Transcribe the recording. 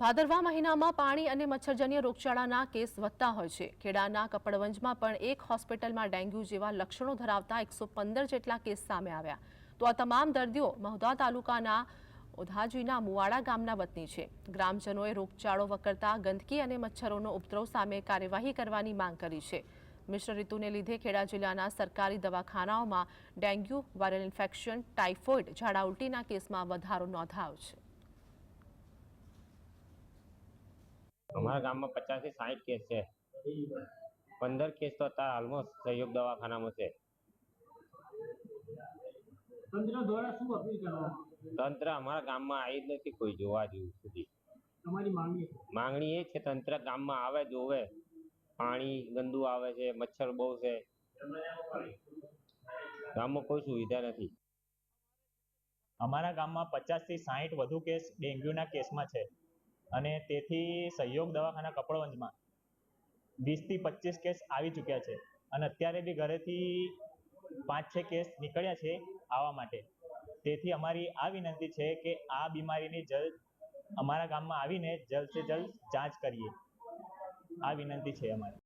ભાદરવા મહિનામાં પાણી અને મચ્છરજન્ય રોગચાળાના કેસ વધતા હોય છે. ખેડાના કપડવંજમાં પણ એક હોસ્પિટલમાં ડેન્ગ્યુ જેવા લક્ષણો ધરાવતા એકસો પંદર જેટલા કેસ સામે આવ્યા. તો આ તમામ દર્દીઓ મહુધા તાલુકાના ઓધાજીના મુવાડા ગામના વતની છે. ગ્રામજનોએ રોગચાળો વકરતા ગંદકી અને મચ્છરોનો ઉપદ્રવ સામે કાર્યવાહી કરવાની માંગ કરી છે. મિશ્ર ઋતુને લીધે ખેડા જિલ્લાના સરકારી દવાખાનાઓમાં ડેન્ગ્યુ, વાયરલ ઇન્ફેક્શન, ટાઇફોઇડ, ઝાડા ઉલટીના કેસમાં વધારો નોંધાયો છે. અમારા ગામમાં પચાસથી સાઠ કેસ છે. પંદર કેસ તો અત્યારે ઓલમોસ્ટ સહયોગ દવાખાનામાં છે. તંત્ર દ્વારા શું અપીલ કરવામાં તંત્ર અમારા ગામમાં આવી જ નથી કોઈ જોવા જેવું સુધી. તમારી માંગણી માંગણી એ છે તંત્ર ગામમાં આવે જોવે. પાણી ગંદુ આવે છે મચ્છર બહુ છે. ગામમાં કોઈ સુવિધા નથી. અમારા ગામમાં પચાસથી સાહીઠ વધુ કેસ ડેન્ગ્યુના કેસમાં છે. અને તેથી સહયોગ દવાખાના કપડવંજમાં વીસથી પચીસ કેસ આવી ચૂક્યા છે. અને અત્યારે બી ઘરેથી પાંચ છ કેસ નીકળ્યા છે આવવા માટે. તેથી અમારી આ વિનંતી છે કે આ બીમારીની જલ્દ અમારા ગામમાં આવીને જલ્દ સે જલ્દ જાંચ કરીએ. આ વિનંતી છે અમારી.